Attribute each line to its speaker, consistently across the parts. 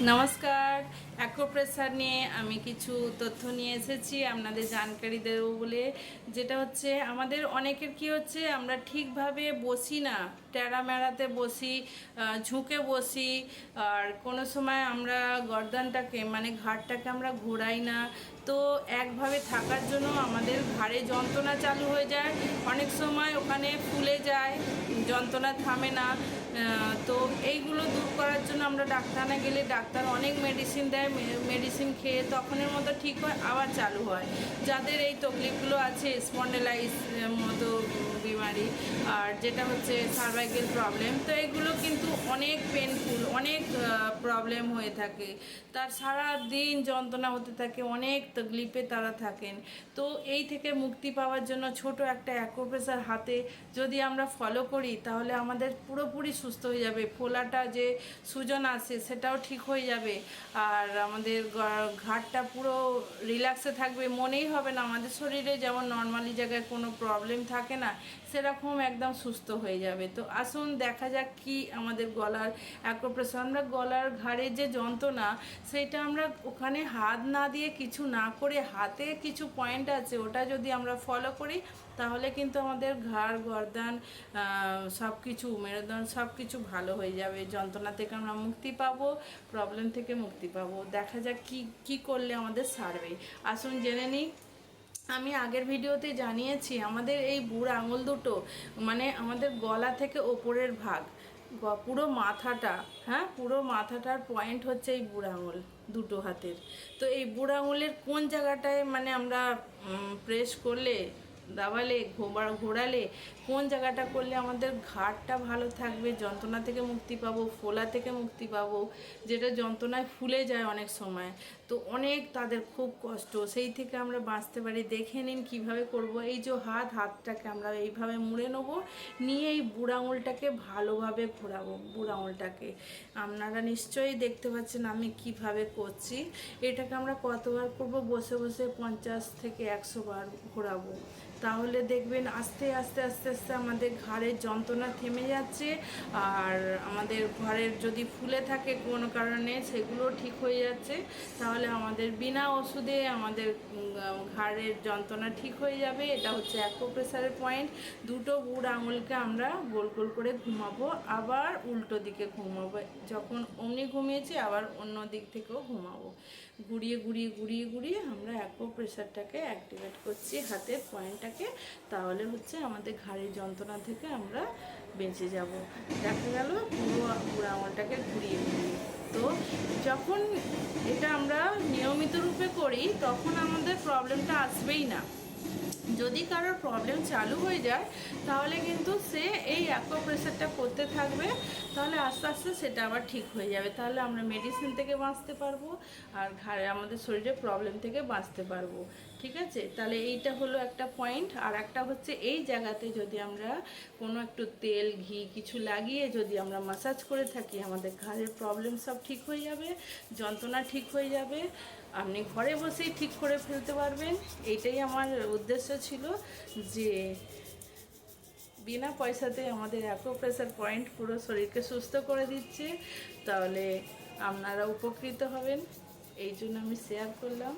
Speaker 1: নমস্কার। অ্যাকোপ্রেসার নিয়ে আমি কিছু তথ্য নিয়ে এসেছি আপনাদের জানকারি দেবো বলে। যেটা হচ্ছে, আমাদের অনেকের কি হচ্ছে, আমরা ঠিকভাবে বসি না। টেরা মেড়াতে বসি ঝুঁকে বসি। আর কোনো সময় আমরা গর্দানটাকে মানে ঘাড়টাকে আমরা ঘোরাই না। তো একভাবে থাকার জন্য আমাদের ঘাড়ে যন্ত্রণা চালু হয়ে যায়। অনেক সময় ওখানে ফুলে যায়, যন্ত্রণা থামে না। তো এইগুলো দূর করার জন্য আমরা ডাক্তারখানা গেলে ডাক্তার অনেক মেডিসিন দেয় মেডিসিন খেয়ে তখনের মতো ঠিক হয়, আবার চালু হয়। যাদের এই তকলিফগুলো আছে স্পন্ডেলাইস মতো বিমারি আর যেটা হচ্ছে সার্ভাইকেল প্রবলেম তো এগুলো কিন্তু অনেক পেনফুল অনেক প্রবলেম হয়ে থাকে। তার সারা দিন যন্ত্রণা হতে থাকে, অনেক তকলিফে তারা থাকেন। তো এই থেকে মুক্তি পাওয়ার জন্য ছোট একটা অ্যাকোপ্রেসার হাতে যদি আমরা ফলো করি, তাহলে আমাদের পুরোপুরি সুস্থ হয়ে যাবে। ফোলাটা যে সুজন আছে, সেটাও ঠিক হয়ে যাবে। আর আমাদের ঘাটটা পুরো রিল্যাক্সে থাকবে। মনেই হবে না, আমাদের শরীরে যেমন নর্মালি জায়গায় কোনো প্রবলেম থাকে না, সেরকম একদম সুস্থ হয়ে যাবে। তো আসুন দেখা যাক কি আমাদের গলার অ্যাকোপ্রেসার আমরা গলার ঘাড়ের যে যন্ত্রণা, সেটা আমরা ওখানে হাত না দিয়ে কিছু না করে হাতে কিছু পয়েন্ট আছে, ওটা যদি আমরা ফলো করি, তাহলে কিন্তু আমাদের ঘাড়, গর্দান সব কিছু মেরুদণ্ড সব কিছু ভালো হয়ে যাবে। যন্ত্রণা থেকে আমরা মুক্তি পাবো প্রবলেম থেকে মুক্তি পাবো। দেখা যাক কি কি করলে আমাদের সারবে। আসুন জেনে নিই। আমি আগের ভিডিওতে জানিয়েছি, আমাদের এই বুড় আঙুল দুটো মানে আমাদের গলা থেকে ওপরের ভাগ পুরো মাথাটা হ্যাঁ? পুরো মাথাটার পয়েন্ট হচ্ছে এই বুড় আঙুল দুটো হাতের। তো এই বুড় আঙুলের কোন জায়গাটায় মানে আমরা প্রেস করলে, দাবালে ঘোবার ঘোরালে কোন জায়গাটা করলে আমাদের ঘাড়টা ভালো থাকবে? যন্ত্রণা থেকে মুক্তি পাবো, ফোলা থেকে মুক্তি পাবো, যেটা যন্ত্রণায় ফুলে যায় অনেক সময়। তো অনেক তাদের খুব কষ্ট। সেই থেকে আমরা বাঁচতে পারি। দেখে নিন কীভাবে করব। এই যে হাত, হাতটাকে আমরা এইভাবে মুড়ে নেব। নিয়ে এই বুড়ো আঙুলটাকে ভালোভাবে ঘোরাবো, বুড়ো আঙুলটাকে। আপনারা নিশ্চয়ই দেখতে পাচ্ছেন আমি কীভাবে করছি। এটাকে আমরা কতবার করব? বসে বসে পঞ্চাশ থেকে একশো বার ঘোরাবো। তাহলে দেখবেন আস্তে আস্তে আস্তে আস্তে আমাদের ঘাড়ের যন্ত্রণা থেমে যাচ্ছে আর আমাদের ঘরের যদি ফুলে থাকে কোনো কারণে সেগুলো ঠিক হয়ে যাচ্ছে, তাহলে আমাদের বিনা ওষুধে আমাদের ঘাড়ের যন্ত্রণা ঠিক হয়ে যাবে। এটা হচ্ছে অ্যাকোপ্রেসারের পয়েন্ট দুটো বুড় আঙুলকে আমরা গোল গোল করে ঘুমাবো, আবার উল্টো দিকে ঘুমাবো। যখন অমনি ঘুমিয়েছি, আবার অন্য দিক থেকেও ঘুমাবো। ঘুরিয়ে ঘুরিয়ে ঘুরিয়ে ঘুরিয়ে আমরা অ্যাকোপ্রেসারটাকে অ্যাক্টিভেট করছি হাতের পয়েন্টটাকে তাহলে হচ্ছে আমাদের ঘাড়ের যন্ত্রণা থেকে আমরা বেঁচে যাব। দেখা গেল পুরো বুড়ো আঙুলটাকে ঘুরিয়ে ঘুরিয়ে তো যখন এটা আমরা নিয়মিত রূপে করি, তখন আমাদের প্রবলেমটা আসবেই না। যদি কারোর প্রবলেম চালু হয়ে যায়, তাহলে কিন্তু সে এই অ্যাকোপ্রেসারটা করতে থাকবে, তাহলে আস্তে আস্তে সেটা আবার ঠিক হয়ে যাবে। তাহলে আমরা মেডিসিন থেকে বাঁচতে পারব আর ঘাড়ে আমাদের শরীরে প্রবলেম থেকে বাঁচতে পারব। ঠিক আছে? তাহলে এইটা হলো একটা পয়েন্ট আর একটা হচ্ছে এই জায়গাতে যদি আমরা কোনো একটু তেল, ঘি কিছু লাগিয়ে যদি আমরা মাসাজ করে থাকি, আমাদের ঘাড়ের প্রবলেম সব ঠিক হয়ে যাবে, যন্ত্রণা ঠিক হয়ে যাবে। আপনি ঘরে বসেই ঠিক করে ফেলতে পারবেন। এইটাই আমার উদ্দেশ্য ছিল যে বিনা পয়সাতে আমাদের অ্যাকোপ্রেসার পয়েন্ট পুরো শরীরকে সুস্থ করে দিচ্ছে, তাহলে আপনারা উপকৃত হবেন। এই জন্য আমি শেয়ার করলাম।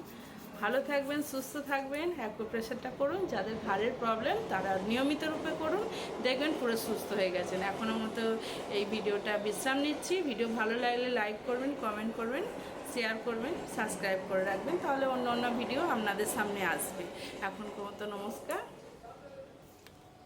Speaker 1: ভালো থাকবেন, সুস্থ থাকবেন অ্যাকোপ্রেসারটা করুন, যাদের ঘাড়ের প্রবলেম তারা নিয়মিত রূপে করুন। দেখবেন পুরো সুস্থ হয়ে গেছেন। এখনও মতো এই ভিডিওটা বিশ্রাম নিচ্ছি। ভিডিও ভালো লাগলে লাইক করবেন কমেন্ট করবেন। শেয়ার করবেন সাবস্ক্রাইব করে রাখবেন, তাহলে অন্য অন্য ভিডিও আপনাদের সামনে আসবে। এখন মতো নমস্কার।